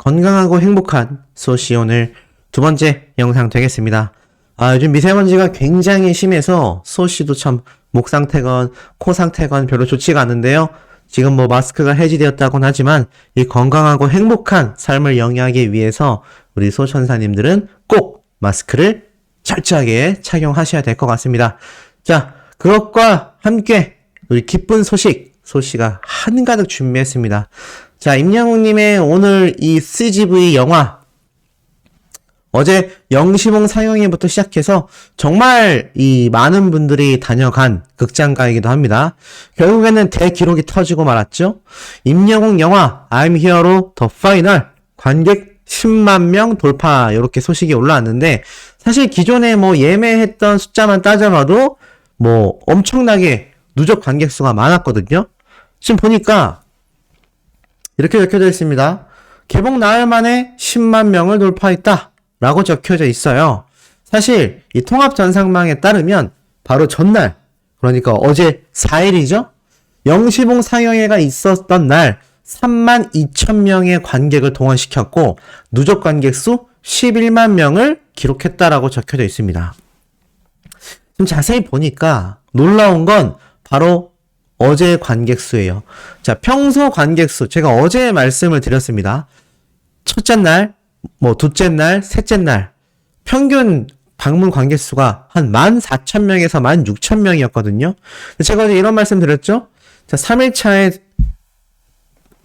건강하고 행복한 소시 오늘 두 번째 영상 되겠습니다. 아, 요즘 미세먼지가 굉장히 심해서 소시도 참 목 상태건 코 상태건 별로 좋지가 않은데요. 지금 뭐 마스크가 해지되었다곤 하지만 이 건강하고 행복한 삶을 영위하기 위해서 우리 소천사님들은 꼭 마스크를 철저하게 착용하셔야 될 것 같습니다. 자, 그것과 함께 우리 기쁜 소식, 소시가 한가득 준비했습니다. 자, 임영웅님의 오늘 이 CGV 영화 어제 영시봉 상영회부터 시작해서 정말 이 많은 분들이 다녀간 극장가이기도 합니다. 결국에는 대기록이 터지고 말았죠. 임영웅 영화 I'm Here로 더 파이널 관객 10만 명 돌파 이렇게 소식이 올라왔는데 사실 기존에 뭐 예매했던 숫자만 따져봐도 뭐 엄청나게 누적 관객 수가 많았거든요. 지금 보니까 이렇게 적혀져 있습니다. 개봉 나흘 만에 10만 명을 돌파했다. 라고 적혀져 있어요. 사실 이 통합 전상망에 따르면 바로 전날 그러니까 어제 4일이죠. 영시봉 상영회가 있었던 날 3만 2천 명의 관객을 동원시켰고 누적 관객 수 11만 명을 기록했다라고 적혀져 있습니다. 좀 자세히 보니까 놀라운 건 바로 어제 관객 수예요. 자, 평소 관객 수 제가 어제 말씀을 드렸습니다. 첫째 날 뭐 둘째 날, 셋째 날 평균 방문 관객 수가 한 14,000명에서 16,000명이었거든요. 제가 어제 이런 말씀 드렸죠? 자, 3일차에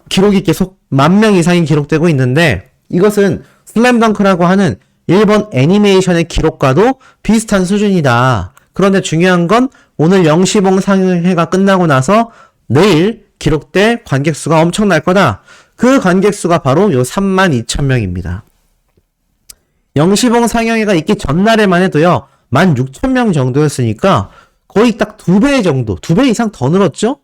기록이 계속 만 명 이상이 기록되고 있는데 이것은 슬램덩크라고 하는 일본 애니메이션의 기록과도 비슷한 수준이다. 그런데 중요한 건 오늘 영시봉 상회가 끝나고 나서 내일 기록될 관객 수가 엄청날 거다. 그 관객 수가 바로 요 3만 2천 명입니다. 영시봉 상영회가 있기 전날에만 해도요, 1만 6천 명 정도였으니까 거의 딱 두 배 정도, 두 배 이상 더 늘었죠?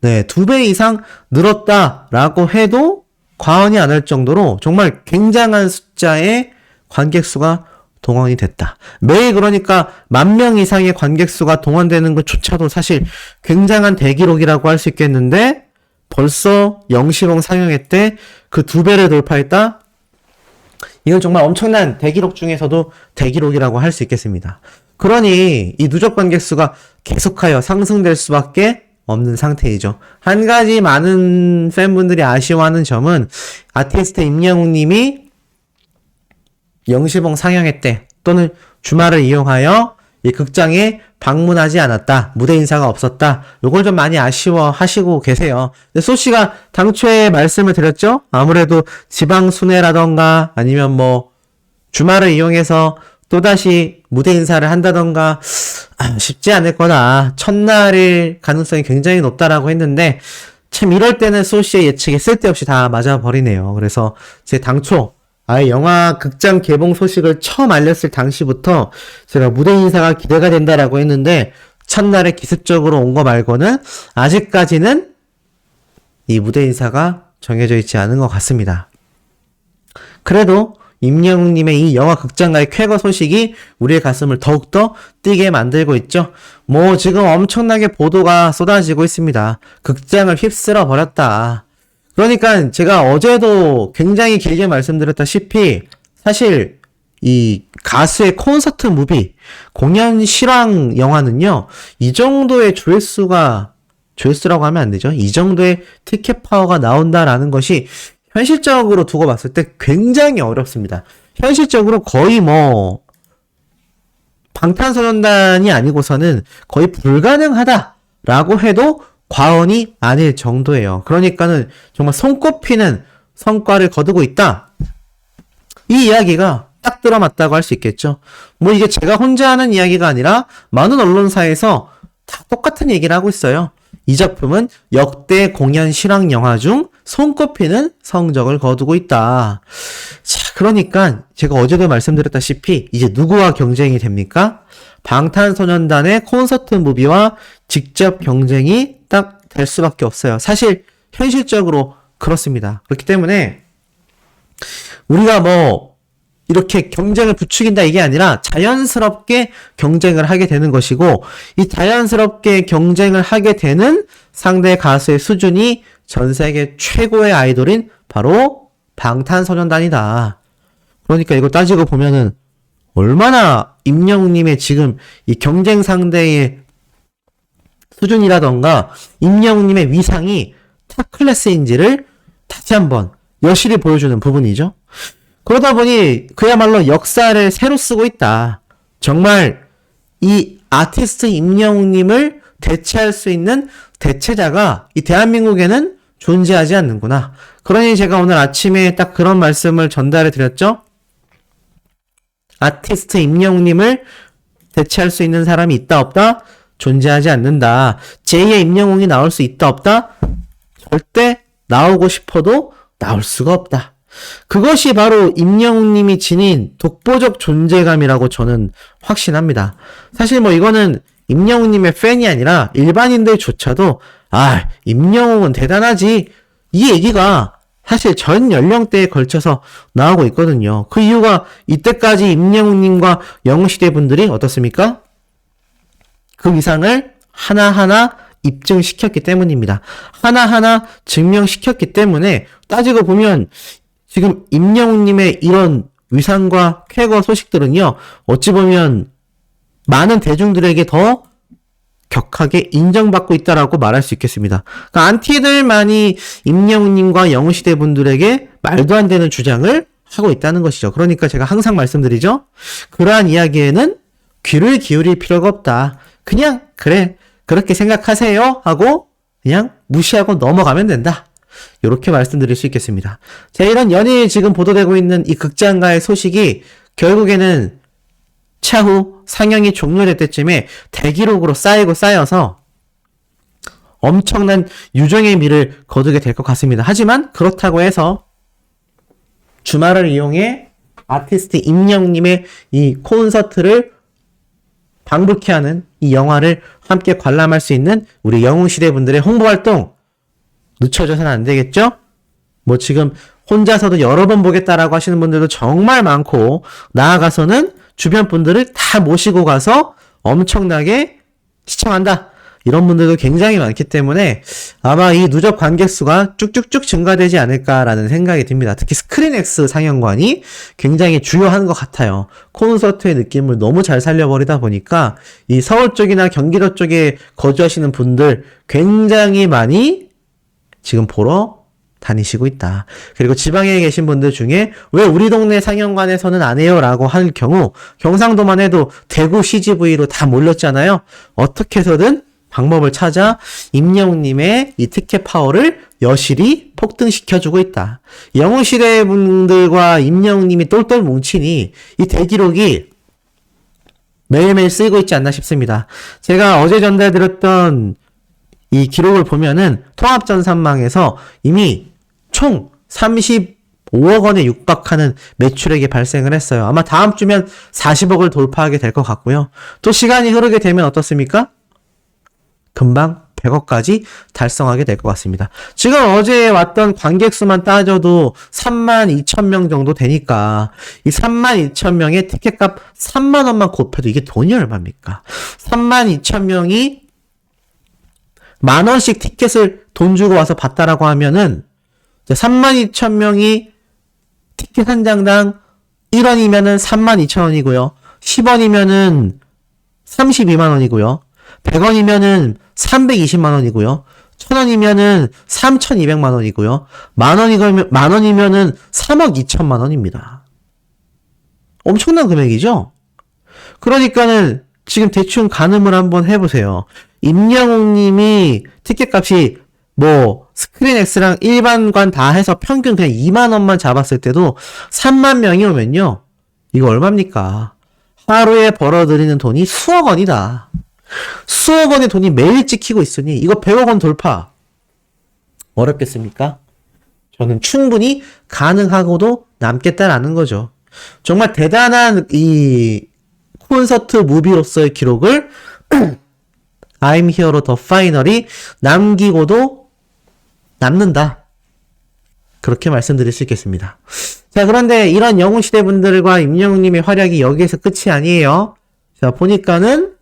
네, 두 배 이상 늘었다라고 해도 과언이 안 할 정도로 정말 굉장한 숫자의 관객 수가 동원이 됐다. 매일 그러니까 만 명 이상의 관객 수가 동원되는 것조차도 사실 굉장한 대기록이라고 할 수 있겠는데 벌써 영시봉 상영회 때 그 두 배를 돌파했다? 이건 정말 엄청난 대기록 중에서도 대기록이라고 할 수 있겠습니다. 그러니 이 누적 관객 수가 계속하여 상승될 수밖에 없는 상태이죠. 한 가지 많은 팬분들이 아쉬워하는 점은 아티스트 임영웅 님이 영시봉 상영회 때 또는 주말을 이용하여 이 극장에 방문하지 않았다. 무대 인사가 없었다. 요걸 좀 많이 아쉬워 하시고 계세요. 근데 소 씨가 당초에 말씀을 드렸죠? 아무래도 지방 순회라던가 아니면 뭐 주말을 이용해서 또다시 무대 인사를 한다던가 아, 쉽지 않을 거다. 첫날일 가능성이 굉장히 높다라고 했는데 참 이럴 때는 소씨의 예측이 쓸데없이 다 맞아버리네요. 그래서 제 당초 아예 영화 극장 개봉 소식을 처음 알렸을 당시부터 제가 무대 인사가 기대가 된다라고 했는데 첫날에 기습적으로 온 거 말고는 아직까지는 이 무대 인사가 정해져 있지 않은 것 같습니다. 그래도 임영웅님의 이 영화 극장가의 쾌거 소식이 우리의 가슴을 더욱더 뛰게 만들고 있죠. 뭐 지금 엄청나게 보도가 쏟아지고 있습니다. 극장을 휩쓸어 버렸다. 그러니까 제가 어제도 굉장히 길게 말씀드렸다시피 사실 이 가수의 콘서트 무비, 공연 실황 영화는요, 이 정도의 조회수가, 조회수라고 하면 안 되죠. 이 정도의 티켓 파워가 나온다라는 것이 현실적으로 두고 봤을 때 굉장히 어렵습니다. 현실적으로 거의 뭐, 방탄소년단이 아니고서는 거의 불가능하다라고 해도 과언이 아닐 정도예요. 그러니까는 정말 손꼽히는 성과를 거두고 있다. 이 이야기가 딱 들어맞다고 할 수 있겠죠. 뭐 이게 제가 혼자 하는 이야기가 아니라 많은 언론사에서 다 똑같은 얘기를 하고 있어요. 이 작품은 역대 공연 실황 영화 중 손꼽히는 성적을 거두고 있다. 자, 그러니까 제가 어제도 말씀드렸다시피 이제 누구와 경쟁이 됩니까? 방탄소년단의 콘서트 무비와 직접 경쟁이 딱 될 수밖에 없어요. 사실 현실적으로 그렇습니다. 그렇기 때문에 우리가 뭐 이렇게 경쟁을 부추긴다 이게 아니라 자연스럽게 경쟁을 하게 되는 것이고 이 자연스럽게 경쟁을 하게 되는 상대 가수의 수준이 전 세계 최고의 아이돌인 바로 방탄소년단이다. 그러니까 이거 따지고 보면은 얼마나 임영웅님의 지금 이 경쟁 상대의 수준이라던가 임영웅님의 위상이 탑 클래스인지를 다시 한번 여실히 보여주는 부분이죠. 그러다 보니 그야말로 역사를 새로 쓰고 있다. 정말 이 아티스트 임영웅님을 대체할 수 있는 대체자가 이 대한민국에는 존재하지 않는구나. 그러니 제가 오늘 아침에 딱 그런 말씀을 전달해 드렸죠. 아티스트 임영웅님을 대체할 수 있는 사람이 있다 없다? 존재하지 않는다. 제2의 임영웅이 나올 수 있다 없다? 절대 나오고 싶어도 나올 수가 없다. 그것이 바로 임영웅님이 지닌 독보적 존재감이라고 저는 확신합니다. 사실 뭐 이거는 임영웅님의 팬이 아니라 일반인들조차도 아 임영웅은 대단하지 이 얘기가 사실 전 연령대에 걸쳐서 나오고 있거든요. 그 이유가 이때까지 임영웅님과 영웅시대 분들이 어떻습니까? 그 위상을 하나하나 입증시켰기 때문입니다. 하나하나 증명시켰기 때문에 따지고 보면 지금 임영웅님의 이런 위상과 쾌거 소식들은요, 어찌 보면 많은 대중들에게 더 격하게 인정받고 있다라고 말할 수 있겠습니다. 그러니까 안티들만이 임영웅님과 영웅시대 분들에게 말도 안 되는 주장을 하고 있다는 것이죠. 그러니까 제가 항상 말씀드리죠. 그러한 이야기에는 귀를 기울일 필요가 없다. 그냥 그래 그렇게 생각하세요 하고 그냥 무시하고 넘어가면 된다. 이렇게 말씀드릴 수 있겠습니다. 자, 이런 연일 지금 보도되고 있는 이 극장가의 소식이 결국에는 차후 상영이 종료될 때쯤에 대기록으로 쌓이고 쌓여서 엄청난 유정의 미를 거두게 될 것 같습니다. 하지만 그렇다고 해서 주말을 이용해 아티스트 임영님의 이 콘서트를 방불케 하는 이 영화를 함께 관람할 수 있는 우리 영웅시대 분들의 홍보 활동 늦춰져서는 안 되겠죠? 뭐 지금 혼자서도 여러 번 보겠다라고 하시는 분들도 정말 많고 나아가서는 주변 분들을 다 모시고 가서 엄청나게 시청한다. 이런 분들도 굉장히 많기 때문에 아마 이 누적 관객 수가 쭉쭉쭉 증가되지 않을까라는 생각이 듭니다. 특히 스크린X 상영관이 굉장히 주요한 것 같아요. 콘서트의 느낌을 너무 잘 살려버리다 보니까 이 서울 쪽이나 경기도 쪽에 거주하시는 분들 굉장히 많이 지금 보러 다니시고 있다. 그리고 지방에 계신 분들 중에 왜 우리 동네 상영관에서는 안 해요? 라고 할 경우 경상도만 해도 대구 CGV로 다 몰렸잖아요. 어떻게 해서든 방법을 찾아 임영웅님의 이 티켓 파워를 여실히 폭등시켜주고 있다. 영웅시대 분들과 임영웅님이 똘똘 뭉치니 이 대기록이 매일매일 쓰이고 있지 않나 싶습니다. 제가 어제 전달드렸던 이 기록을 보면은 통합전산망에서 이미 총 35억 원에 육박하는 매출액이 발생을 했어요. 아마 다음 주면 40억을 돌파하게 될 것 같고요. 또 시간이 흐르게 되면 어떻습니까? 금방 100억까지 달성하게 될 것 같습니다. 지금 어제 왔던 관객 수만 따져도 3만 2천 명 정도 되니까 이 3만 2천 명의 티켓값 3만 원만 곱해도 이게 돈이 얼마입니까? 3만 2천 명이 만 원씩 티켓을 돈 주고 와서 봤다라고 하면은 3만 2천 명이 티켓 한 장당 1원이면은 3만 2천 원이고요. 10원이면은 32만 원이고요. 100원이면은 320만 원이고요. 1000원이면은 3200만 원이고요. 만 원이면 만 원이면은 3억 2천만 원입니다. 엄청난 금액이죠? 그러니까는 지금 대충 가늠을 한번 해보세요. 임영웅 님이 티켓 값이 뭐 스크린 X랑 일반관 다 해서 평균 그냥 2만 원만 잡았을 때도 3만 명이 오면요. 이거 얼마입니까? 하루에 벌어들이는 돈이 수억 원이다. 수억 원의 돈이 매일 찍히고 있으니 이거 100억 원 돌파 어렵겠습니까? 저는 충분히 가능하고도 남겠다라는 거죠. 정말 대단한 이 콘서트 무비로서의 기록을 I'm Hero 더 파이널이 남기고도 남는다. 그렇게 말씀드릴 수 있겠습니다. 자, 그런데 이런 영웅시대 분들과 임영웅님의 활약이 여기에서 끝이 아니에요. 자, 보니까는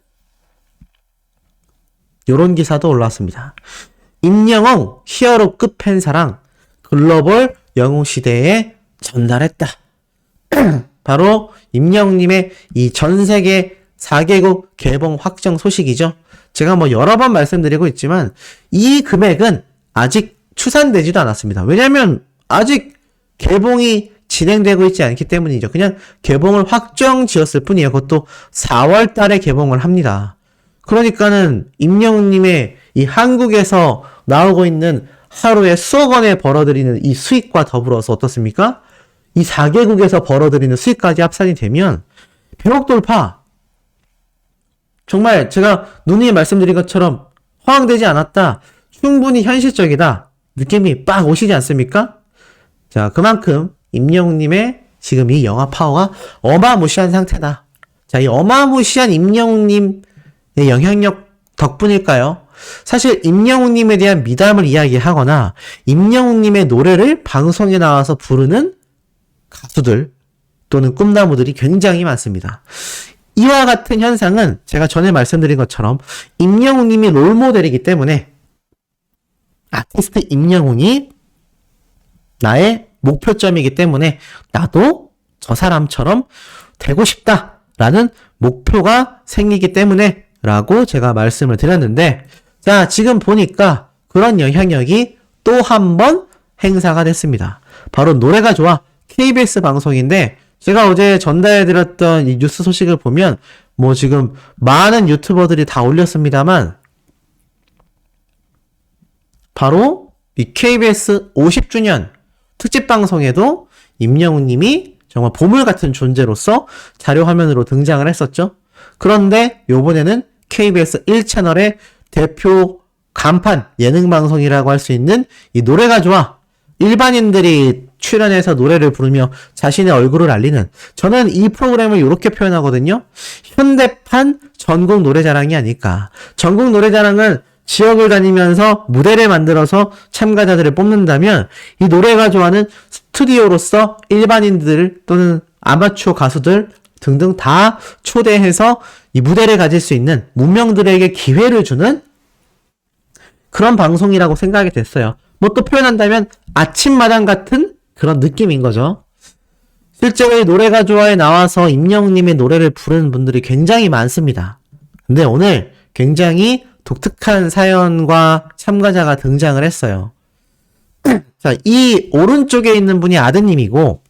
요런 기사도 올라왔습니다. 임영웅 히어로급 팬사랑 글로벌 영웅시대에 전달했다. 바로 임영웅님의 이 전 세계 4개국 개봉 확정 소식이죠. 제가 뭐 여러 번 말씀드리고 있지만 이 금액은 아직 추산되지도 않았습니다. 왜냐면 아직 개봉이 진행되고 있지 않기 때문이죠. 그냥 개봉을 확정 지었을 뿐이에요. 그것도 4월 달에 개봉을 합니다. 그러니까는 임영웅님의 이 한국에서 나오고 있는 하루에 수억 원에 벌어들이는 이 수익과 더불어서 어떻습니까? 이 4개국에서 벌어들이는 수익까지 합산이 되면 100억 돌파. 정말 제가 누누이 말씀드린 것처럼 허황되지 않았다. 충분히 현실적이다. 느낌이 빡 오시지 않습니까? 자, 그만큼 임영웅님의 지금 이 영화 파워가 어마무시한 상태다. 자, 이 어마무시한 임영웅님의 영향력 덕분일까요? 사실 임영웅님에 대한 미담을 이야기하거나 임영웅님의 노래를 방송에 나와서 부르는 가수들 또는 꿈나무들이 굉장히 많습니다. 이와 같은 현상은 제가 전에 말씀드린 것처럼 임영웅님이 롤모델이기 때문에 아티스트 임영웅이 나의 목표점이기 때문에 나도 저 사람처럼 되고 싶다라는 목표가 생기기 때문에 라고 제가 말씀을 드렸는데 자 지금 보니까 그런 영향력이 또 한 번 행사가 됐습니다. 바로 노래가 좋아 KBS 방송인데 제가 어제 전달해드렸던 이 뉴스 소식을 보면 뭐 지금 많은 유튜버들이 다 올렸습니다만 바로 이 KBS 50주년 특집 방송에도 임영웅 님이 정말 보물 같은 존재로서 자료 화면으로 등장을 했었죠. 그런데 요번에는 KBS 1채널의 대표 간판 예능 방송이라고 할 수 있는 이 노래가 좋아 일반인들이 출연해서 노래를 부르며 자신의 얼굴을 알리는 저는 이 프로그램을 이렇게 표현하거든요. 현대판 전국 노래자랑이 아닐까. 전국 노래자랑은 지역을 다니면서 무대를 만들어서 참가자들을 뽑는다면 이 노래가 좋아하는 스튜디오로서 일반인들 또는 아마추어 가수들 등등 다 초대해서 이 무대를 가질 수 있는 문명들에게 기회를 주는 그런 방송이라고 생각이 됐어요. 뭐 또 표현한다면 아침마당 같은 그런 느낌인 거죠. 실제로 이 노래가 좋아에 나와서 임영웅님의 노래를 부르는 분들이 굉장히 많습니다. 근데 오늘 굉장히 독특한 사연과 참가자가 등장을 했어요. 자, 이 오른쪽에 있는 분이 아드님이고,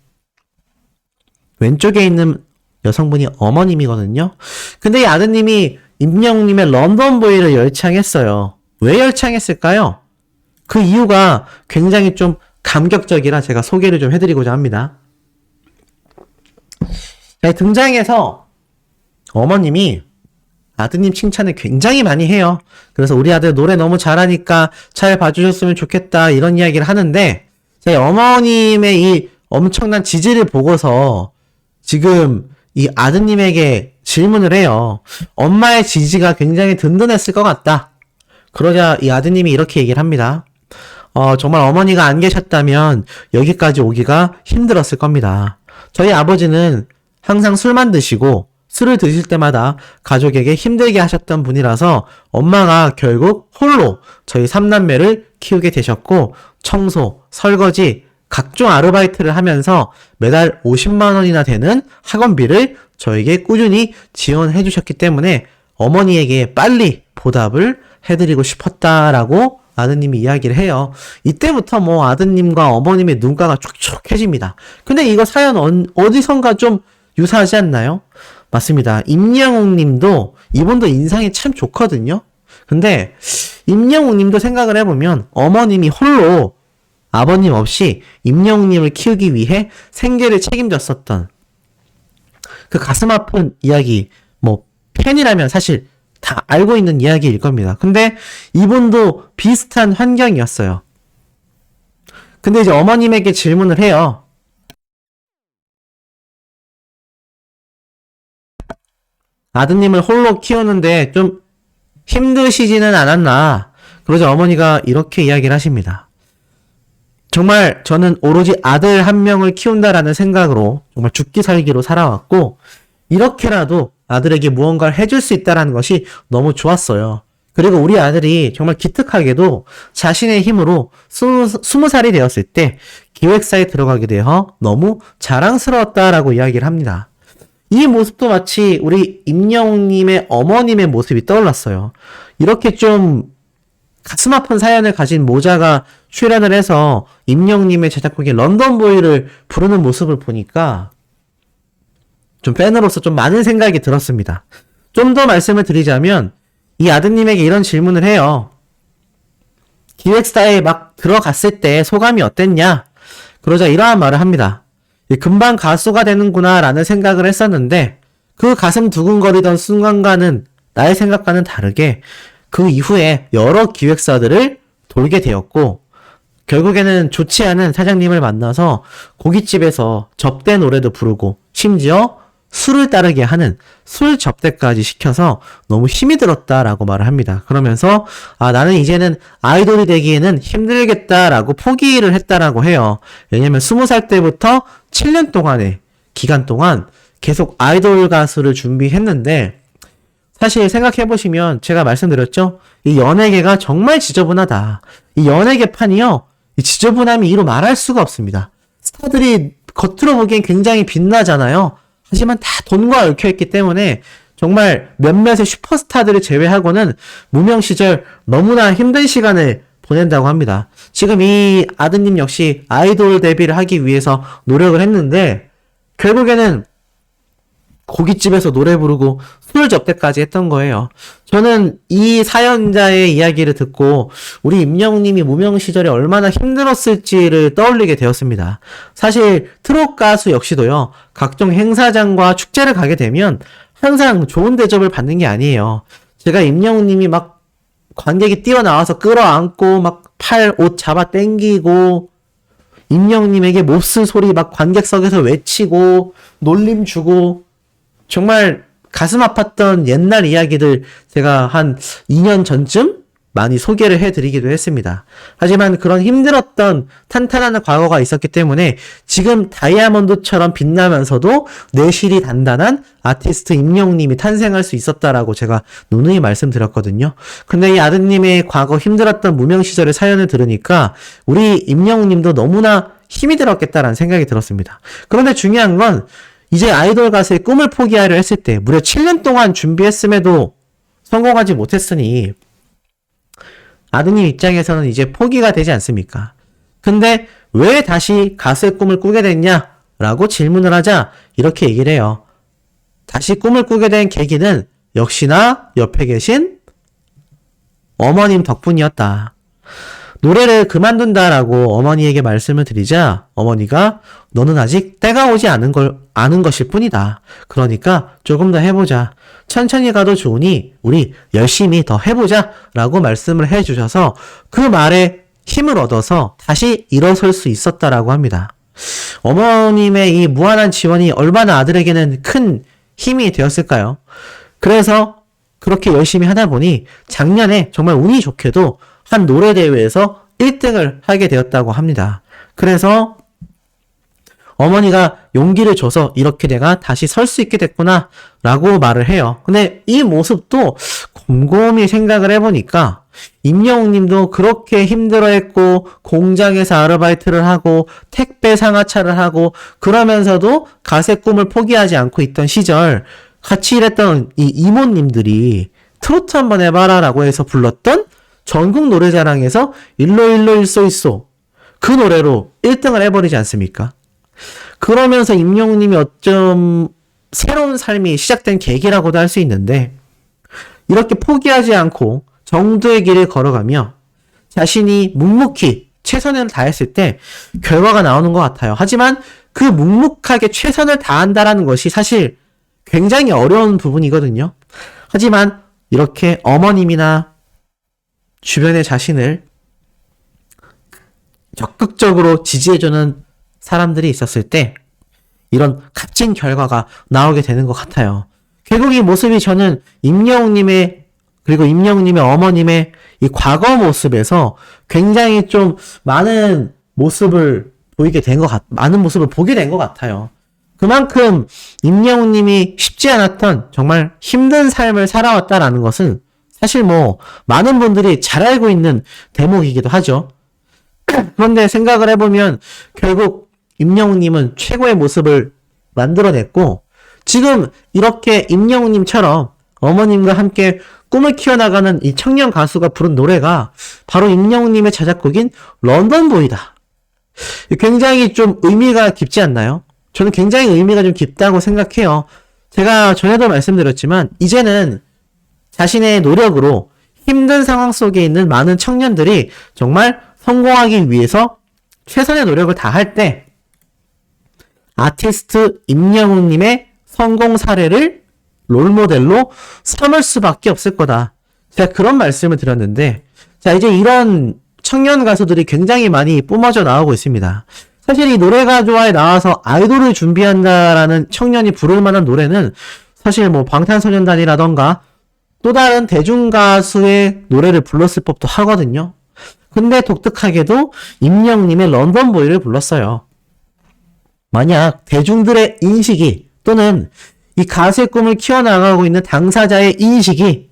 왼쪽에 있는 여성분이 어머님이거든요. 근데 이 아드님이 임영웅님의 런던보이를 열창했어요. 왜 열창했을까요? 그 이유가 굉장히 좀 감격적이라 제가 소개를 좀 해드리고자 합니다. 자, 등장해서 어머님이 아드님 칭찬을 굉장히 많이 해요. 그래서 우리 아들 노래 너무 잘하니까 잘 봐주셨으면 좋겠다 이런 이야기를 하는데 제 어머님의 이 엄청난 지지를 보고서 지금 이 아드님에게 질문을 해요. 엄마의 지지가 굉장히 든든했을 것 같다. 그러자 이 아드님이 이렇게 얘기를 합니다. 어, 정말 어머니가 안 계셨다면 여기까지 오기가 힘들었을 겁니다. 저희 아버지는 항상 술만 드시고 술을 드실 때마다 가족에게 힘들게 하셨던 분이라서 엄마가 결국 홀로 저희 삼남매를 키우게 되셨고 청소, 설거지, 각종 아르바이트를 하면서 매달 50만 원이나 되는 학원비를 저에게 꾸준히 지원해 주셨기 때문에 어머니에게 빨리 보답을 해드리고 싶었다라고 아드님이 이야기를 해요. 이때부터 뭐 아드님과 어머님의 눈가가 촉촉해집니다. 근데 이거 사연 어, 어디선가 좀 유사하지 않나요? 맞습니다. 임영웅 님도 이분도 인상이 참 좋거든요. 근데 임영웅 님도 생각을 해보면 어머님이 홀로 아버님 없이 임영웅 님을 키우기 위해 생계를 책임졌었던 그 가슴 아픈 이야기 뭐 팬이라면 사실 다 알고 있는 이야기일 겁니다. 근데 이분도 비슷한 환경이었어요. 근데 이제 어머님에게 질문을 해요. 아드님을 홀로 키우는데 좀 힘드시지는 않았나. 그러자 어머니가 이렇게 이야기를 하십니다. 정말 저는 오로지 아들 한 명을 키운다라는 생각으로 정말 죽기 살기로 살아왔고, 이렇게라도 아들에게 무언가를 해줄 수 있다라는 것이 너무 좋았어요. 그리고 우리 아들이 정말 기특하게도 자신의 힘으로 스무, 살이 되었을 때 기획사에 들어가게 되어 너무 자랑스러웠다라고 이야기를 합니다. 이 모습도 마치 우리 임영웅님의 어머님의 모습이 떠올랐어요. 이렇게 좀 가슴 아픈 사연을 가진 모자가 출연을 해서 임영웅님의 제작곡인 런던보이를 부르는 모습을 보니까 좀 팬으로서 좀 많은 생각이 들었습니다. 좀 더 말씀을 드리자면 이 아드님에게 이런 질문을 해요. 기획사에 막 들어갔을 때 소감이 어땠냐? 그러자 이러한 말을 합니다. 이 금방 가수가 되는구나 라는 생각을 했었는데 그 가슴 두근거리던 순간과는 나의 생각과는 다르게 그 이후에 여러 기획사들을 돌게 되었고 결국에는 좋지 않은 사장님을 만나서 고깃집에서 접대 노래도 부르고 심지어 술을 따르게 하는 술 접대까지 시켜서 너무 힘이 들었다라고 말을 합니다. 그러면서 아 나는 이제는 아이돌이 되기에는 힘들겠다라고 포기를 했다라고 해요. 왜냐면 스무 살 때부터 7년 동안의 기간 동안 계속 아이돌 가수를 준비했는데 사실 생각해 보시면 제가 말씀드렸죠. 이 연예계가 정말 지저분하다. 이 연예계 판이요. 이 지저분함이 이로 말할 수가 없습니다. 스타들이 겉으로 보기엔 굉장히 빛나잖아요. 하지만 다 돈과 얽혀 있기 때문에 정말 몇몇의 슈퍼스타들을 제외하고는 무명 시절 너무나 힘든 시간을 보낸다고 합니다. 지금 이 아드님 역시 아이돌 데뷔를 하기 위해서 노력을 했는데 결국에는 고깃집에서 노래 부르고 술 접대까지 했던 거예요. 저는 이 사연자의 이야기를 듣고 우리 임영웅님이 무명 시절에 얼마나 힘들었을지를 떠올리게 되었습니다. 사실 트롯 가수 역시도요, 각종 행사장과 축제를 가게 되면 항상 좋은 대접을 받는 게 아니에요. 제가 임영웅님이 막 관객이 뛰어나와서 끌어안고 막 팔 옷 잡아 당기고 임영웅님에게 몹쓸 소리 막 관객석에서 외치고 놀림 주고 정말 가슴 아팠던 옛날 이야기들 제가 한 2년 전쯤 많이 소개를 해드리기도 했습니다. 하지만 그런 힘들었던 탄탄한 과거가 있었기 때문에 지금 다이아몬드처럼 빛나면서도 내실이 단단한 아티스트 임영님이 탄생할 수 있었다라고 제가 누누이 말씀드렸거든요. 근데 이 아드님의 과거 힘들었던 무명 시절의 사연을 들으니까 우리 임영님도 너무나 힘이 들었겠다라는 생각이 들었습니다. 그런데 중요한 건 이제 아이돌 가수의 꿈을 포기하려 했을 때 무려 7년 동안 준비했음에도 성공하지 못했으니 아드님 입장에서는 이제 포기가 되지 않습니까? 근데 왜 다시 가수의 꿈을 꾸게 됐냐? 라고 질문을 하자 이렇게 얘기를 해요. 다시 꿈을 꾸게 된 계기는 역시나 옆에 계신 어머님 덕분이었다. 노래를 그만둔다라고 어머니에게 말씀을 드리자 어머니가 너는 아직 때가 오지 않은 걸 아는 것일 뿐이다. 그러니까 조금 더 해보자. 천천히 가도 좋으니 우리 열심히 더 해보자 라고 말씀을 해주셔서 그 말에 힘을 얻어서 다시 일어설 수 있었다라고 합니다. 어머님의 이 무한한 지원이 얼마나 아들에게는 큰 힘이 되었을까요? 그래서 그렇게 열심히 하다 보니 작년에 정말 운이 좋게도 한 노래 대회에서 1등을 하게 되었다고 합니다. 그래서 어머니가 용기를 줘서 이렇게 내가 다시 설 수 있게 됐구나 라고 말을 해요. 근데 이 모습도 곰곰이 생각을 해보니까 임영웅 님도 그렇게 힘들어 했고 공장에서 아르바이트를 하고 택배 상하차를 하고 그러면서도 가세 꿈을 포기하지 않고 있던 시절 같이 일했던 이 이모님들이 트로트 한번 해봐라 라고 해서 불렀던 전국 노래자랑에서 일로 일로 일소 있소 그 노래로 1등을 해버리지 않습니까? 그러면서 임영웅님이 어쩜 새로운 삶이 시작된 계기라고도 할 수 있는데 이렇게 포기하지 않고 정도의 길을 걸어가며 자신이 묵묵히 최선을 다했을 때 결과가 나오는 것 같아요. 하지만 그 묵묵하게 최선을 다한다라는 것이 사실 굉장히 어려운 부분이거든요. 하지만 이렇게 어머님이나 주변의 자신을 적극적으로 지지해주는 사람들이 있었을 때 이런 값진 결과가 나오게 되는 것 같아요. 결국 이 모습이 저는 임영웅님의 그리고 임영웅님의 어머님의 이 과거 모습에서 굉장히 좀 많은 모습을 보이게 된 것 같, 많은 모습을 보게 된 것 같아요. 그만큼 임영웅님이 쉽지 않았던 정말 힘든 삶을 살아왔다라는 것은 사실 뭐 많은 분들이 잘 알고 있는 대목이기도 하죠. 그런데 생각을 해보면 결국 임영웅님은 최고의 모습을 만들어냈고 지금 이렇게 임영웅님처럼 어머님과 함께 꿈을 키워나가는 이 청년 가수가 부른 노래가 바로 임영웅님의 자작곡인 런던보이다. 굉장히 좀 의미가 깊지 않나요? 저는 굉장히 의미가 좀 깊다고 생각해요. 제가 전에도 말씀드렸지만 이제는 자신의 노력으로 힘든 상황 속에 있는 많은 청년들이 정말 성공하기 위해서 최선의 노력을 다할 때 아티스트 임영웅님의 성공 사례를 롤모델로 삼을 수밖에 없을 거다. 제가 그런 말씀을 드렸는데, 자, 이제 이런 청년 가수들이 굉장히 많이 뿜어져 나오고 있습니다. 사실 이 노래가 좋아에 나와서 아이돌을 준비한다라는 청년이 부를 만한 노래는 사실 뭐 방탄소년단이라던가 또 다른 대중가수의 노래를 불렀을 법도 하거든요. 근데 독특하게도 임영님의 런던보이를 불렀어요. 만약 대중들의 인식이 또는 이 가수의 꿈을 키워나가고 있는 당사자의 인식이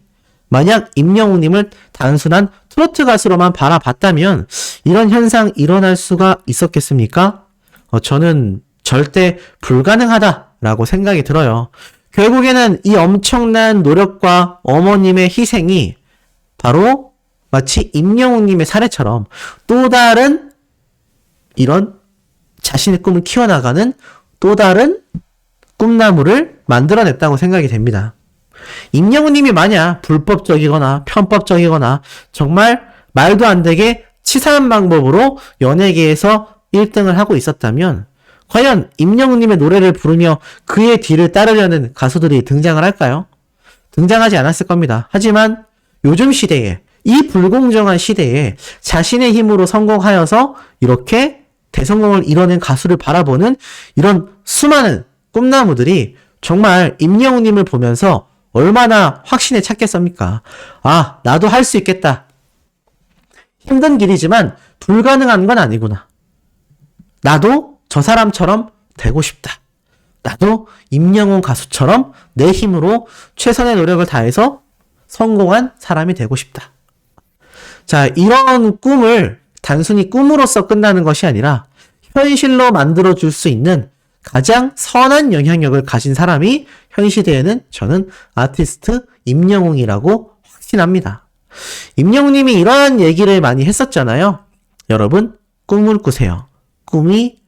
만약 임영웅님을 단순한 트로트 가수로만 바라봤다면 이런 현상 일어날 수가 있었겠습니까? 어, 저는 절대 불가능하다라고 생각이 들어요. 결국에는 이 엄청난 노력과 어머님의 희생이 바로 마치 임영웅님의 사례처럼 또 다른 이런 자신의 꿈을 키워나가는 또 다른 꿈나무를 만들어냈다고 생각이 됩니다. 임영웅님이 만약 불법적이거나 편법적이거나 정말 말도 안 되게 치사한 방법으로 연예계에서 1등을 하고 있었다면 과연 임영웅님의 노래를 부르며 그의 뒤를 따르려는 가수들이 등장을 할까요? 등장하지 않았을 겁니다. 하지만 요즘 시대에 이 불공정한 시대에 자신의 힘으로 성공하여서 이렇게 대성공을 이뤄낸 가수를 바라보는 이런 수많은 꿈나무들이 정말 임영웅님을 보면서 얼마나 확신에 찼겠습니까? 아, 나도 할 수 있겠다. 힘든 길이지만 불가능한 건 아니구나. 나도 저 사람처럼 되고 싶다. 나도 임영웅 가수처럼 내 힘으로 최선의 노력을 다해서 성공한 사람이 되고 싶다. 자, 이런 꿈을 단순히 꿈으로서 끝나는 것이 아니라 현실로 만들어줄 수 있는 가장 선한 영향력을 가진 사람이 현 시대에는 저는 아티스트 임영웅이라고 확신합니다. 임영웅님이 이러한 얘기를 많이 했었잖아요. 여러분, 꿈을 꾸세요. 꿈이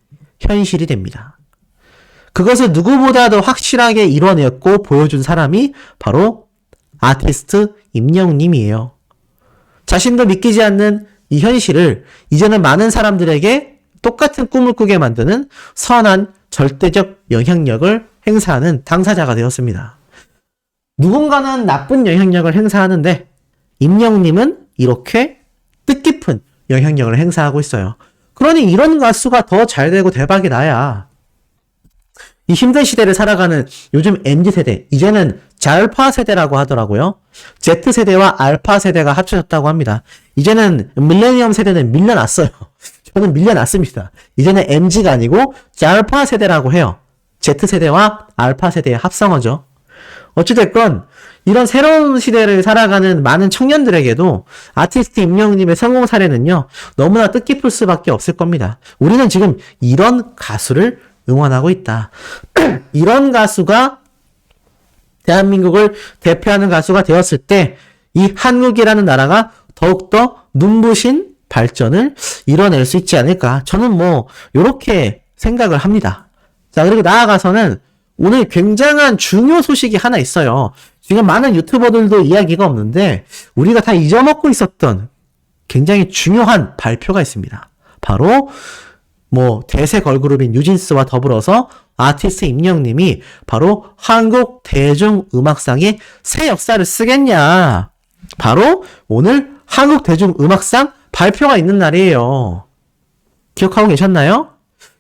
현실이 됩니다. 그것을 누구보다도 확실하게 이뤄냈고 보여준 사람이 바로 아티스트 임영웅님이에요. 자신도 믿기지 않는 이 현실을 이제는 많은 사람들에게 똑같은 꿈을 꾸게 만드는 선한 절대적 영향력을 행사하는 당사자가 되었습니다. 누군가는 나쁜 영향력을 행사하는데 임영님은 이렇게 뜻깊은 영향력을 행사하고 있어요. 그러니 이런 가수가 더 잘 되고 대박이 나야 이 힘든 시대를 살아가는 요즘 MZ세대, 이제는 잘파 세대라고 하더라고요. Z세대와 알파 세대가 합쳐졌다고 합니다. 이제는 밀레니엄 세대는 밀려났어요. 저는 밀려났습니다. 이제는 MG가 아니고 잘파 세대라고 해요. Z세대와 알파 세대의 합성어죠. 어찌됐건 이런 새로운 시대를 살아가는 많은 청년들에게도 아티스트 임영님의 성공 사례는요 너무나 뜻깊을 수밖에 없을 겁니다. 우리는 지금 이런 가수를 응원하고 있다. 이런 가수가 대한민국을 대표하는 가수가 되었을 때 이 한국이라는 나라가 더욱더 눈부신 발전을 이뤄낼 수 있지 않을까. 저는 뭐, 요렇게 생각을 합니다. 자, 그리고 나아가서는 오늘 굉장한 중요 소식이 하나 있어요. 지금 많은 유튜버들도 이야기가 없는데, 우리가 다 잊어먹고 있었던 굉장히 중요한 발표가 있습니다. 바로, 뭐 대세 걸그룹인 뉴진스와 더불어서 아티스트 임영님이 바로 한국 대중음악상의 새 역사를 쓰겠냐. 바로 오늘 한국 대중음악상 발표가 있는 날이에요. 기억하고 계셨나요?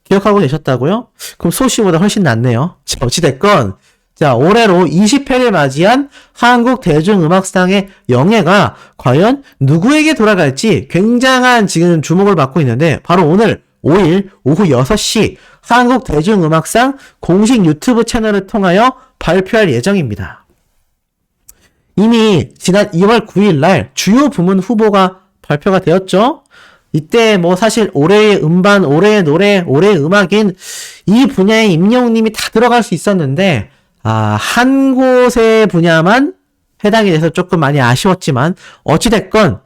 기억하고 계셨다고요? 그럼 소시보다 훨씬 낫네요. 자, 어찌됐건, 자, 올해로 20회를 맞이한 한국 대중음악상의 영예가 과연 누구에게 돌아갈지 굉장한 지금 주목을 받고 있는데, 바로 오늘 5일 오후 6시 한국 대중음악상 공식 유튜브 채널을 통하여 발표할 예정입니다. 이미 지난 2월 9일 날 주요 부문 후보가 발표가 되었죠. 이때 뭐 사실 올해의 음반, 올해의 노래, 올해의 음악인 이 분야에 임영웅님이 다 들어갈 수 있었는데 아, 한 곳의 분야만 해당이 돼서 조금 많이 아쉬웠지만 어찌됐건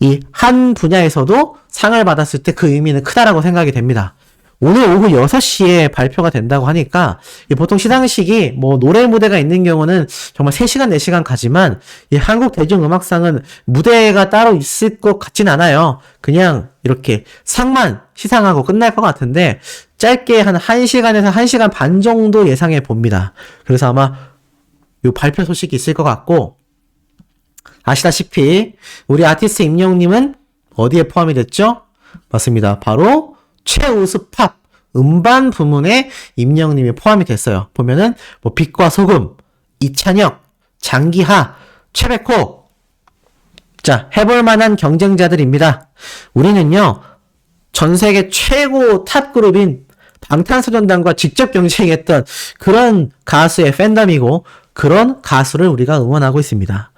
이 한 분야에서도 상을 받았을 때 그 의미는 크다라고 생각이 됩니다. 오늘 오후 6시에 발표가 된다고 하니까 이 보통 시상식이 뭐 노래 무대가 있는 경우는 정말 3시간 4시간 가지만 이 한국 대중음악상은 무대가 따로 있을 것 같진 않아요. 그냥 이렇게 상만 시상하고 끝날 것 같은데 짧게 한 1시간에서 1시간 반 정도 예상해 봅니다. 그래서 아마 요 발표 소식이 있을 것 같고 아시다시피 우리 아티스트 임영웅님은 어디에 포함이 됐죠? 맞습니다. 바로 최우수 팝 음반 부문에 임영웅님이 포함이 됐어요. 보면은 뭐 빛과 소금, 이찬혁, 장기하, 최백호 자 해볼 만한 경쟁자들입니다. 우리는요 전 세계 최고 탑 그룹인 방탄소년단과 직접 경쟁했던 그런 가수의 팬덤이고 그런 가수를 우리가 응원하고 있습니다.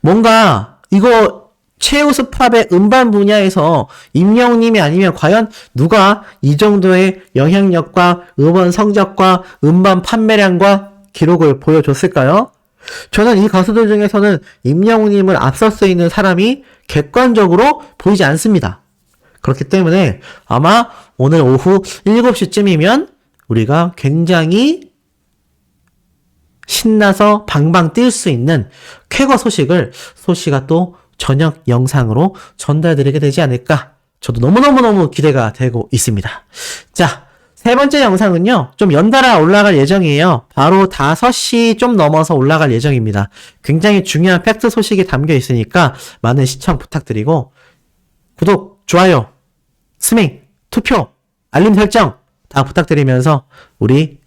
뭔가 이거 최우수 팝의 음반 분야에서 임영웅님이 아니면 과연 누가 이 정도의 영향력과 음원 성적과 음반 판매량과 기록을 보여줬을까요? 저는 이 가수들 중에서는 임영웅님을 앞서 서 있는 사람이 객관적으로 보이지 않습니다. 그렇기 때문에 아마 오늘 오후 7시쯤이면 우리가 굉장히 신나서 방방 뛸 수 있는 쾌거 소식을 소씨가 또 저녁 영상으로 전달드리게 되지 않을까. 저도 너무너무너무 기대가 되고 있습니다. 자, 세 번째 영상은요, 좀 연달아 올라갈 예정이에요. 바로 5시 좀 넘어서 올라갈 예정입니다. 굉장히 중요한 팩트 소식이 담겨 있으니까 많은 시청 부탁드리고, 구독, 좋아요, 스밍, 투표, 알림 설정 다 부탁드리면서 우리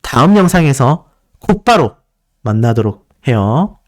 다음 영상에서 곧바로 만나도록 해요.